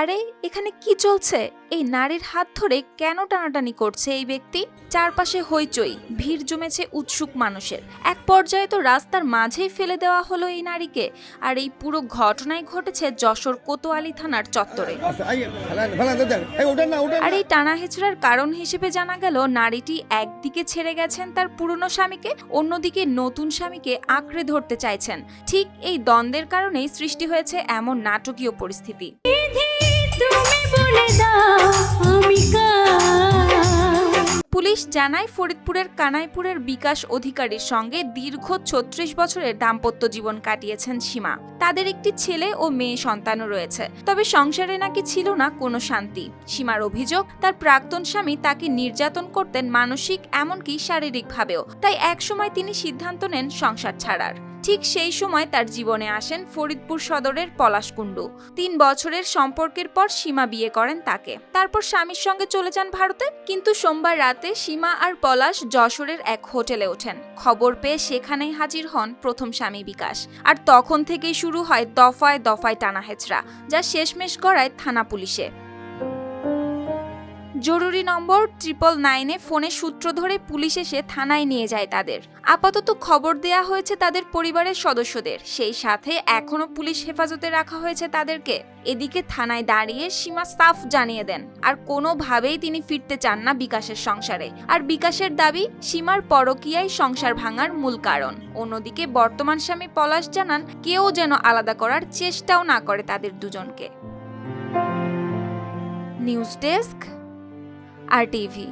আরে এখানে কি চলছে? এই নারীর হাত ধরে কেন টানাটানি করছে এই ব্যক্তি? চারপাশে হইচই ভিড় জমেছে উৎসুক মানুষের। এক পর্যায়ে তো রাস্তার মাঝেই ফেলে দেওয়া হলো এই নারীকে আর এই পুরো ঘটনায় ঘটেছে যশোর কোতোয়ালি থানার চত্বরে। আচ্ছা আর এই টানা হেচড়ার কারণ হিসেবে জানা গেল নারীটি একদিকে ছেড়ে গেছেন তার পুরনো স্বামীকে অন্যদিকে নতুন স্বামীকে আঁকড়ে ধরতে চাইছেন। ঠিক এই দ্বন্দ্বের কারণেই সৃষ্টি হয়েছে এমন নাটকীয় পরিস্থিতি। পুলিশ জানায় ফরিদপুরের কানাইপুরের বিকাশ অধিকারীর সঙ্গে দীর্ঘ ছত্রিশ বছরের দাম্পত্য জীবন কাটিয়েছেন সীমা। তাদের একটি ছেলে ও মেয়ে সন্তানও রয়েছে। তবে সংসারে নাকি ছিল না কোনো শান্তি। সীমার অভিযোগ, তার প্রাক্তন স্বামী তাকে নির্যাতন করতেন মানসিক এমনকি শারীরিকভাবেও। তাই একসময় তিনি সিদ্ধান্ত নেন সংসার ছাড়ার। ঠিক সেই সময় তার জীবনে আসেন ফরিদপুর সদরের পলাশকুণ্ডু তিন বছরের সম্পর্কের পর সীমা বিয়ে করেন তাকে। তারপর স্বামীর সঙ্গে চলে যান ভারতে, কিন্তু সোমবার রাতে সীমা আর পলাশ যশোরের এক হোটেলে ওঠেন। খবর পেয়ে সেখানেই হাজির হন প্রথম স্বামী বিকাশ। আর তখন থেকেই শুরু হয় দফায় দফায় টানা হেচড়া যা শেষমেশ গড়ায় থানা পুলিশে। জরুরি নম্বর ট্রিপল নাইনে ফোনে সূত্র ধরে পুলিশ এসে থানায় নিয়ে যায় তাদের। আপাতত খবর দেয়া হয়েছে তাদের পরিবারের সদস্যদের। সেই সাথে এখনও পুলিশ হেফাজতে রাখা হয়েছে তাদেরকে। এদিকে থানায় দাঁড়িয়ে সীমা সাফ জানিয়ে দেন, আর কোনোভাবেই তিনি ফিরতে চান না বিকাশের সংসারে। আর বিকাশের দাবি, সীমার পরকীয়াই সংসার ভাঙার মূল কারণ। অন্যদিকে বর্তমান স্বামী পলাশ জানান, কেউ যেন আলাদা করার চেষ্টাও না করে তাদের দুজনকে। নিউজ ডেস্ক আর টিভি